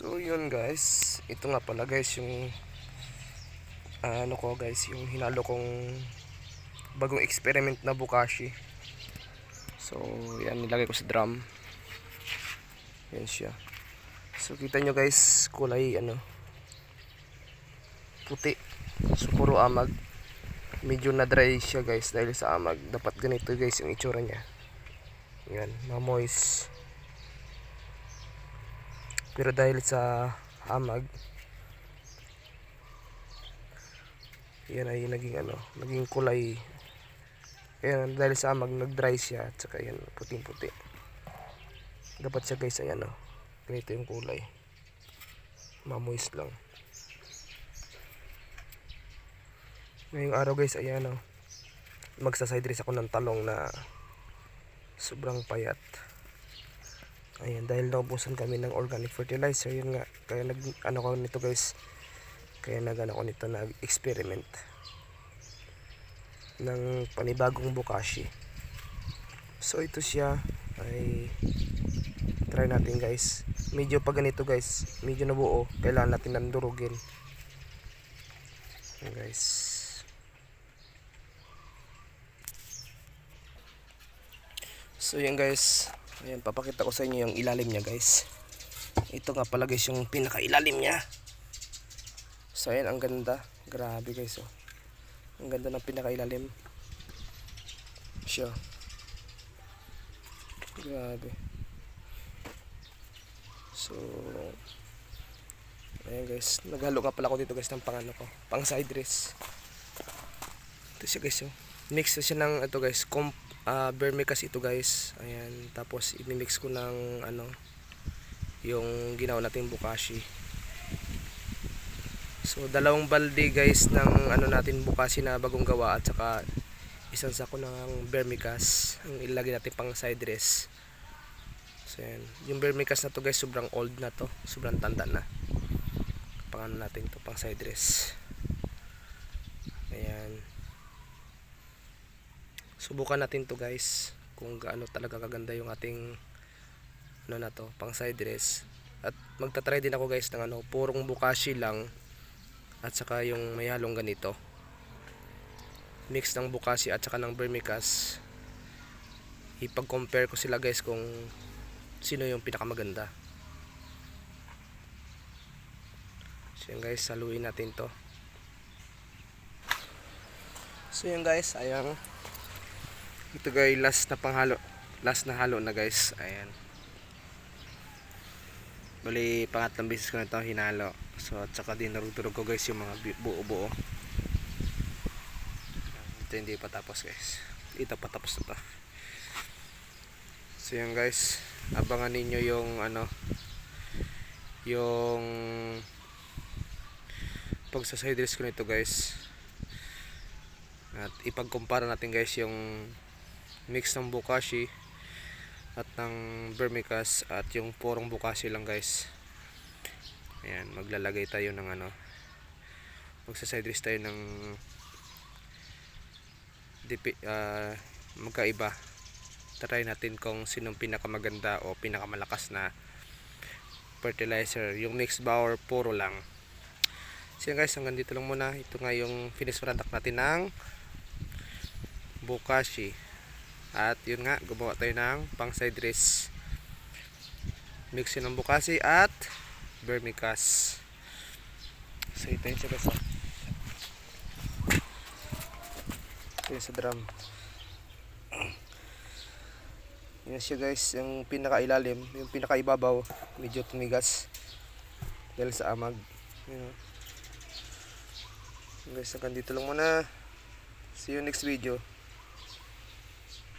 So yun guys, ito nga pala guys yung ah, ano ko guys, yung hinalo kong bagong experiment na bukashi. So yan nilagay ko sa drum. Yan siya. So kita nyo guys, kulay ano puti. So puro amag. Medyo na dry siya guys dahil sa amag. Dapat ganito guys yung itsura niya. Yan, ma-moist. Pero dahil sa hamag, yan ay naging ano, naging kulay. Ayan, dahil sa hamag, nag-dry siya at saka yan, puting-puti. Dapat siya guys ay ano, ganito yung kulay. Mamoist lang. Ngayong araw guys, ayan o. Magsaside dress ako ng talong na sobrang payat. Ayan, dahil naubusan kami ng organic fertilizer, yun nga, kaya nag, ano ko nito guys, kaya nag, ano ko nito, nag-experiment ng panibagong bukashi. So, ito siya, ay, try natin guys. Medyo pag ganito guys, medyo nabuo, kailangan natin nandurugin. Ayan guys. So yan guys, ayan papakita ko sa inyo yung ilalim niya guys. Ito nga pala guys yung pinakailalim niya. So ayan ang ganda, grabe guys oh. Ang ganda ng pinakailalim. Siya. Grabe. So ayan guys, naghalo nga pala ako dito guys ng pang ano ko, pang side dress. Ito siya guys oh. Mix na siya ng ito guys, comp uh, vermicast ito guys. Ayan. Tapos imimix ko ng ano yung ginawa nating bukashi. So dalawang balde guys ng ano natin bukashi na bagong gawa at saka isang sako ng vermicast ang ilagay natin pang side dress. So yan yung vermicast na to guys sobrang old na to. Sobrang tanda na. Pang ano natin to pang side dress. Ayan subukan natin to guys kung gaano talaga kaganda yung ating ano na to pang side dress. At magta-try din ako guys ng ano purong bukashi lang at saka yung may halong ganito. Mix ng bukashi at saka ng vermicast. Ipag-compare ko sila guys kung sino yung pinakamaganda. So yun guys saluin natin to. So yun guys ayang ito guys last na panghalo. Last na halo na guys. Ayan. Bali pangatlong beses ko na ito hinalo. So at saka din narugturog ko guys yung mga buo buo ito hindi pa tapos guys. Ito pa tapos na to. So yan guys. Abangan ninyo yung ano yung pagsasidris ko nito guys. At ipagkumpara natin guys yung mix ng bukashi at ng vermicast at yung purong bukashi lang guys. Ayan maglalagay tayo ng ano magsasidris tayo ng dipi, ah, magkaiba. Try natin kung sinong pinakamaganda o pinakamalakas na fertilizer. Yung mix ba or puro lang? So guys hanggang dito lang muna. Ito nga yung finished product natin ng bukashi at yun nga, gumawa tayo ng pang side dress. Mix ng bukasi at vermicast. So ito yun siya guys. oh. Ito yun sa drum. Yun siya guys, yung pinakailalim, yung pinakaibabaw, medyo tumigas. Dahil sa amag. Oh. Guys, hanggang dito lang muna. See you next video.